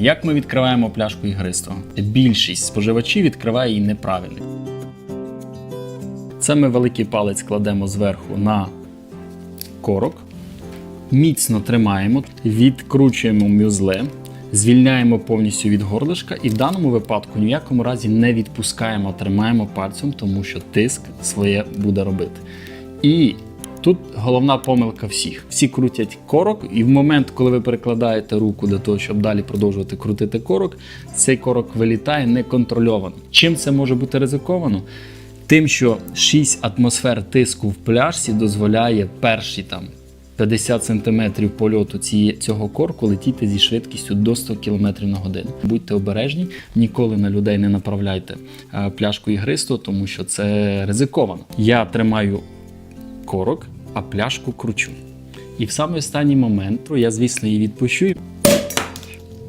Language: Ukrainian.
Як ми відкриваємо пляшку ігристого? Більшість споживачів відкриває її неправильно. Це ми великий палець кладемо зверху на корок, міцно тримаємо, відкручуємо мюзле, звільняємо повністю від горлишка і в даному випадку ні в якому разі не відпускаємо, тримаємо пальцем, тому що тиск своє буде робити. І тут головна помилка всіх. Всі крутять корок, і в момент, коли ви перекладаєте руку для того, щоб далі продовжувати крутити корок, цей корок вилітає неконтрольовано. Чим це може бути ризиковано? Тим, що 6 атмосфер тиску в пляшці дозволяє перші там 50 см польоту цього корку летіти зі швидкістю до 100 км на годину. Будьте обережні, ніколи на людей не направляйте е, пляшку ігристу, тому що це ризиковано. Я тримаю корок, а пляшку кручу. І в самий останній момент я, звісно, її відпущу.